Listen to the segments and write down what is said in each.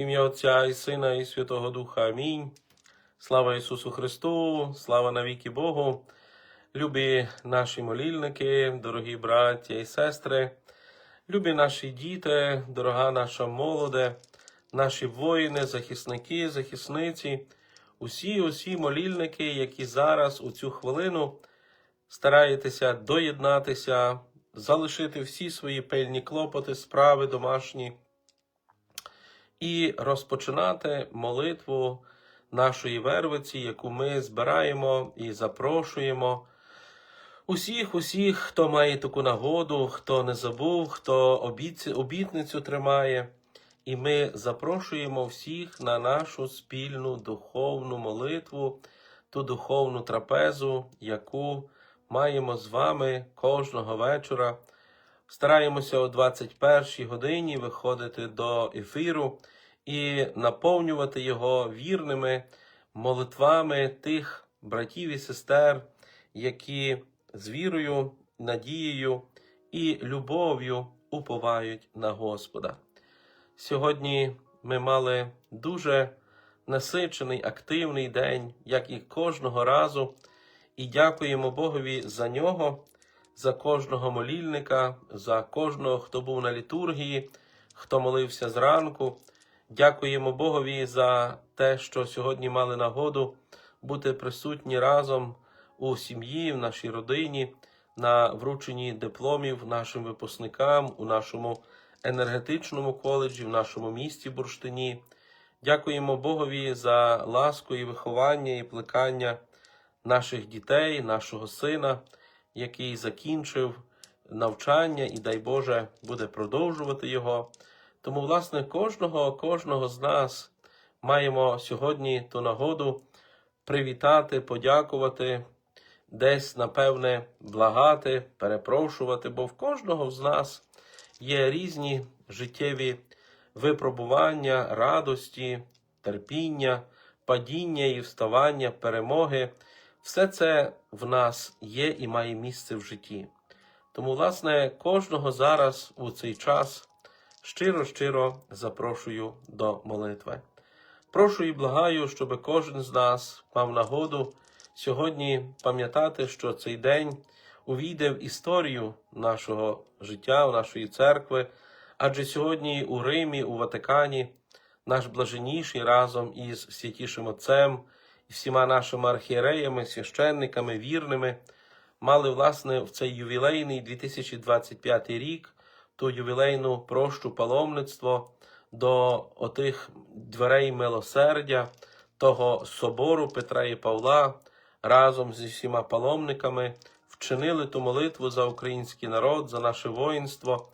ім'я Отця і Сина, і Святого Духа. Амінь. Слава Ісусу Христу, слава навіки Богу. Любі наші молільники, дорогі браття і сестри, любі наші діти, дорога наша молоде, наші воїни, захисники, захисниці, усі, усі молільники, які зараз у цю хвилину стараєтеся доєднатися, залишити всі свої пильні клопоти, справи домашні і розпочинати молитву нашої вервиці, яку ми збираємо і запрошуємо. Усіх, усіх, хто має таку нагоду, хто не забув, хто обітницю тримає. І ми запрошуємо всіх на нашу спільну духовну молитву, ту духовну трапезу, яку маємо з вами кожного вечора. Стараємося о 21 годині виходити до ефіру і наповнювати його вірними молитвами тих братів і сестер, які з вірою, надією і любов'ю уповають на Господа. Сьогодні ми мали дуже насичений, активний день, як і кожного разу, і дякуємо Богові за нього, за кожного молільника, за кожного, хто був на літургії, хто молився зранку. Дякуємо Богові за те, що сьогодні мали нагоду бути присутні разом у сім'ї, в нашій родині, на врученні дипломів нашим випускникам у нашому енергетичному коледжі, в нашому місті Бурштині. Дякуємо Богові за ласку і виховання і плекання наших дітей, нашого сина, який закінчив навчання і, дай Боже, буде продовжувати його. Тому, власне, кожного, кожного з нас маємо сьогодні ту нагоду привітати, подякувати, десь, напевне, благати, перепрошувати, бо в кожного з нас є різні життєві випробування, радості, терпіння, падіння і вставання, перемоги. Все це в нас є і має місце в житті. Тому, власне, кожного зараз у цей час щиро-щиро запрошую до молитви. Прошу і благаю, щоб кожен з нас мав нагоду сьогодні пам'ятати, що цей день увійде в історію нашого життя, нашої церкви, адже сьогодні у Римі, у Ватикані, наш блаженніший разом із святішим Отцем всіма нашими архієреями, священниками, вірними, мали, власне, в цей ювілейний 2025 рік ту ювілейну прощу паломництво до отих дверей милосердя, того собору Петра і Павла разом зі всіма паломниками вчинили ту молитву за український народ, за наше воїнство.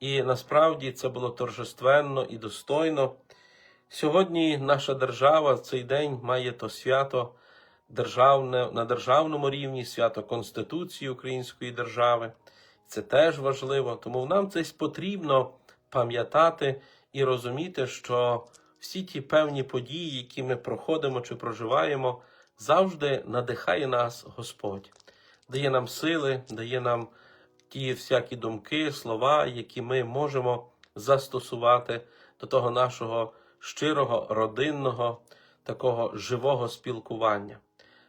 І насправді це було торжественно і достойно. Сьогодні наша держава в цей день має то свято державне, на державному рівні, свято Конституції Української держави. Це теж важливо, тому нам це потрібно пам'ятати і розуміти, що всі ті певні події, які ми проходимо чи проживаємо, завжди надихає нас Господь, дає нам сили, дає нам ті всякі думки, слова, які ми можемо застосувати до того нашого щирого, родинного, такого живого спілкування.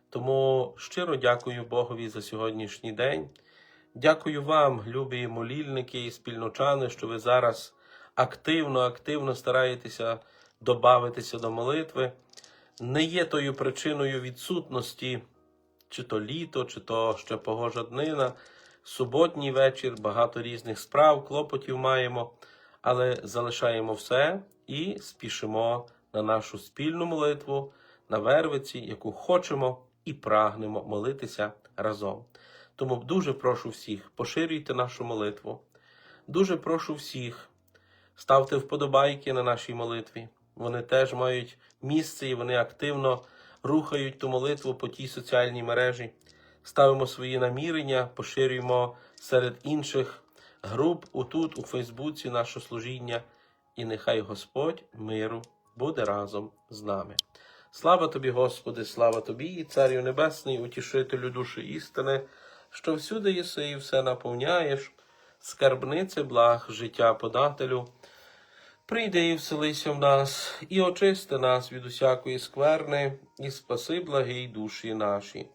Тому щиро дякую Богові за сьогоднішній день. Дякую вам, любі молільники і спільночани, що ви зараз активно, активно стараєтеся добавитися до молитви. Не є тою причиною відсутності, чи то літо, чи то ще погожа днина, суботній вечір, багато різних справ, клопотів маємо, але залишаємо все і спішимо на нашу спільну молитву, на вервиці, яку хочемо і прагнемо молитися разом. Тому дуже прошу всіх, поширюйте нашу молитву. Дуже прошу всіх, ставте вподобайки на нашій молитві. Вони теж мають місце і вони активно рухають ту молитву по тій соціальній мережі. Ставимо свої намірення, поширюємо серед інших груп отут, у Фейсбуці, наше служіння. І нехай Господь миру буде разом з нами. Слава тобі, Господи, слава тобі, Царю Небесний, утішителю душі істини, що всюди єси і все наповняєш, скарбнице благ, життя подателю. Прийди і вселися в нас, і очисти нас від усякої скверни, і спаси благий душі наші.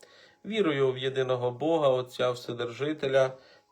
Вірую в єдиного Бога, Отця Вседержителя,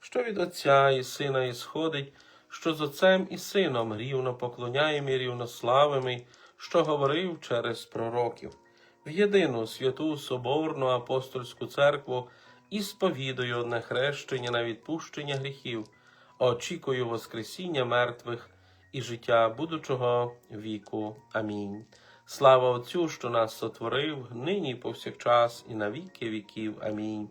що від Отця і Сина ісходить, що з Отцем і Сином рівно поклоняємо і рівнославими, що говорив через пророків, в єдину святу Соборну апостольську церкву і сповідую одне хрещення на відпущення гріхів, очікую Воскресіння мертвих і життя будучого віку. Амінь. Слава Отцю, що нас сотворив, нині повсякчас, і на віки віків. Амінь.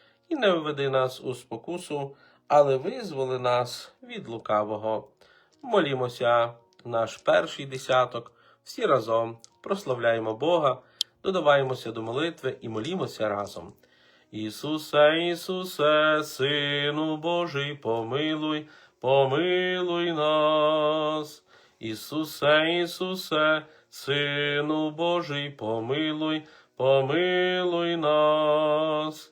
і не введи нас у спокусу, але визволи нас від лукавого. Молімося, наш перший десяток, всі разом прославляємо Бога, додаваємося до молитви і молімося разом. Ісусе, Ісусе, Сину Божий, помилуй, помилуй нас. Ісусе, Ісусе, Сину Божий, помилуй, помилуй нас.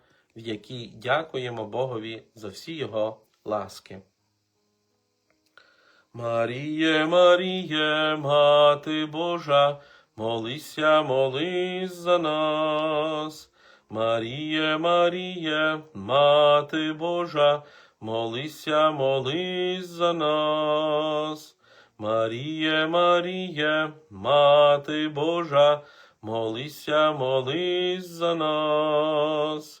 в якій дякуємо Богові за всі Його ласки. Маріє, Маріє, Мати Божа, молися, молись за нас. Маріє, Маріє, Мати Божа, молися, молись за нас. Маріє, Маріє, Мати Божа, молися, молись за нас.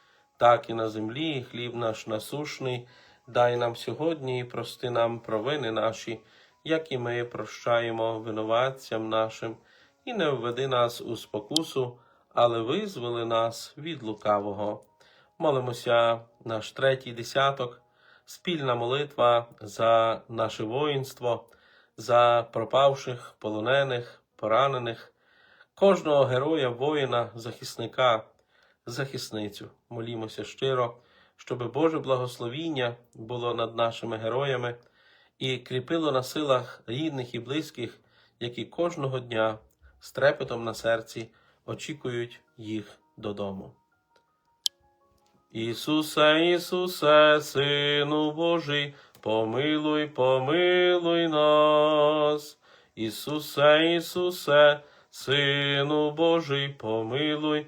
так і на землі, хліб наш насушний, дай нам сьогодні і прости нам провини наші, як і ми прощаємо винуватцям нашим, і не введи нас у спокусу, але визволи нас від лукавого. Молимося наш третій десяток, спільна молитва за наше воїнство, за пропавших, полонених, поранених, кожного героя, воїна, захисника, захисницю. Молімося щиро, щоб Боже благословіння було над нашими героями і кріпило на силах рідних і близьких, які кожного дня з трепетом на серці очікують їх додому. Ісусе, Ісусе, Сину Божий, помилуй, помилуй нас. Ісусе, Ісусе, Сину Божий, помилуй,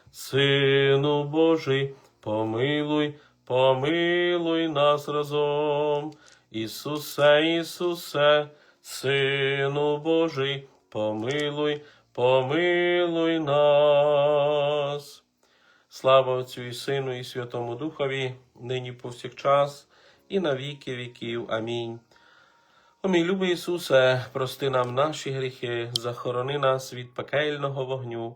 Сину Божий, помилуй, помилуй нас разом. Ісусе, Ісусе, Сину Божий, помилуй, помилуй нас. Слава Отцю і Сину, і Святому Духові, нині повсякчас, і на віки віків. Амінь. О мій любий Ісусе, прости нам наші гріхи, захорони нас від пекельного вогню,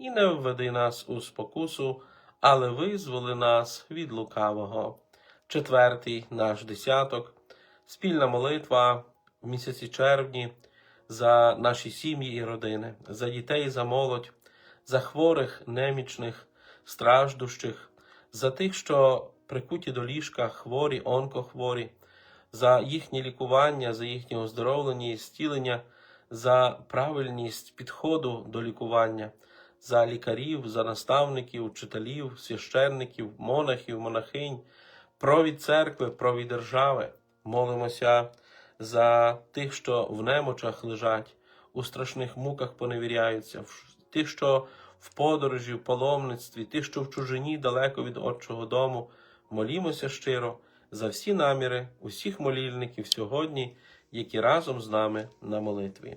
і не введи нас у спокусу, але визволи нас від лукавого. Четвертий наш десяток, спільна молитва в місяці червні за наші сім'ї і родини, за дітей, за молодь, за хворих, немічних, страждущих, за тих, що прикуті до ліжка, хворі, онкохворі, за їхнє лікування, за їхнє оздоровлення і зцілення, за правильність підходу до лікування, за лікарів, за наставників, вчителів, священників, монахів, монахинь, провід церкви, провід держави. Молимося за тих, що в немочах лежать, у страшних муках поневіряються, тих, що в подорожі, в паломництві, тих, що в чужині далеко від Отчого дому. Молімося щиро за всі наміри усіх молільників сьогодні, які разом з нами на молитві.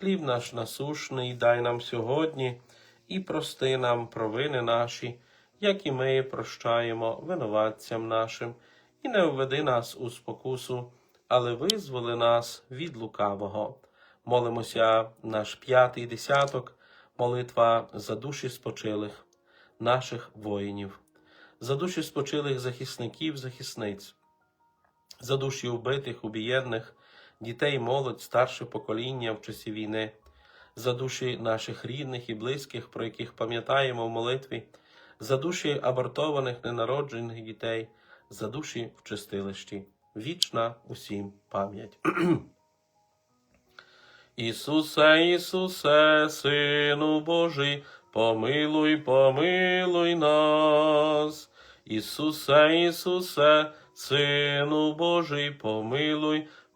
Хліб наш насушний дай нам сьогодні і прости нам провини наші, як і ми прощаємо винуватцям нашим, і не введи нас у спокусу, але визволи нас від лукавого. Молимося наш п'ятий десяток, молитва за душі спочилих, наших воїнів, за душі спочилих захисників, захисниць, за душі убитих, убієдних, дітей, молодь, старше покоління в часі війни, за душі наших рідних і близьких, про яких пам'ятаємо в молитві, за душі абортованих ненароджених дітей, за душі в чистилищі. Вічна усім пам'ять. Ісусе, Ісусе, Сину Божий, помилуй, помилуй нас. Ісусе, Ісусе, Сину Божий, помилуй,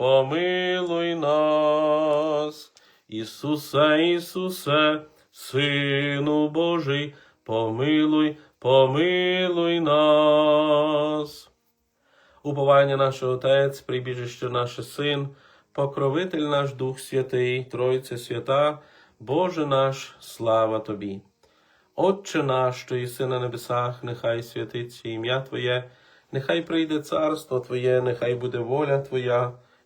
помилуй нас. Ісусе, Ісусе, Сину Божий, помилуй, помилуй нас. Уповання наше Отець, прибіжище наше Син, покровитель наш Дух Святий, Тройце свята, Боже наш, слава Тобі. Отче наш, що єси на небесах, нехай святиться ім'я Твоє, нехай прийде царство Твоє, нехай буде воля Твоя,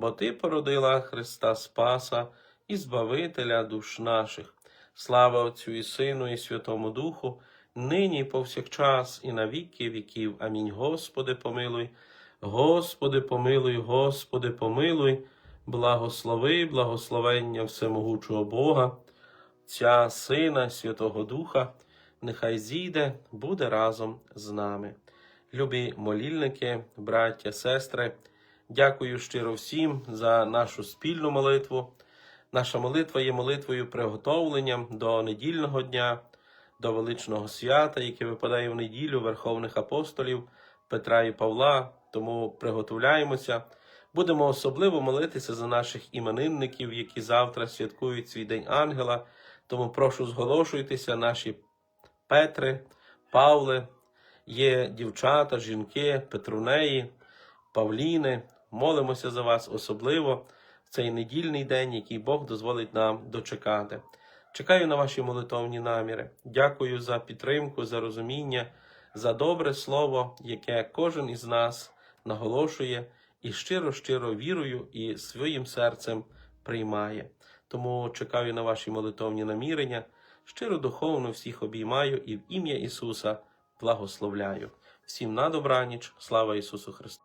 бо Ти породила Христа Спаса і Збавителя душ наших. Слава Отцю і Сину, і Святому Духу, нині повсякчас, і на віки віків. Амінь. Господи, помилуй, Господи, помилуй, Господи, помилуй, благослови, благословення всемогучого Бога. Отця, Сина, Святого Духа, нехай зійде, буде разом з нами. Любі молільники, браття, сестри, дякую щиро всім за нашу спільну молитву. Наша молитва є молитвою приготовленням до недільного дня, до величного свята, яке випадає в неділю Верховних апостолів Петра і Павла. Тому приготовляємося. Будемо особливо молитися за наших іменинників, які завтра святкують свій День Ангела. Тому прошу зголошуйтеся, наші Петри, Павли, є дівчата, жінки, Петрунеї, Павліни. Молимося за вас особливо в цей недільний день, який Бог дозволить нам дочекати. Чекаю на ваші молитовні наміри. Дякую за підтримку, за розуміння, за добре слово, яке кожен із нас наголошує і щиро-щиро вірою і своїм серцем приймає. Тому чекаю на ваші молитовні намірення, щиро духовно всіх обіймаю і в ім'я Ісуса благословляю. Всім на добраніч, слава Ісусу Христу!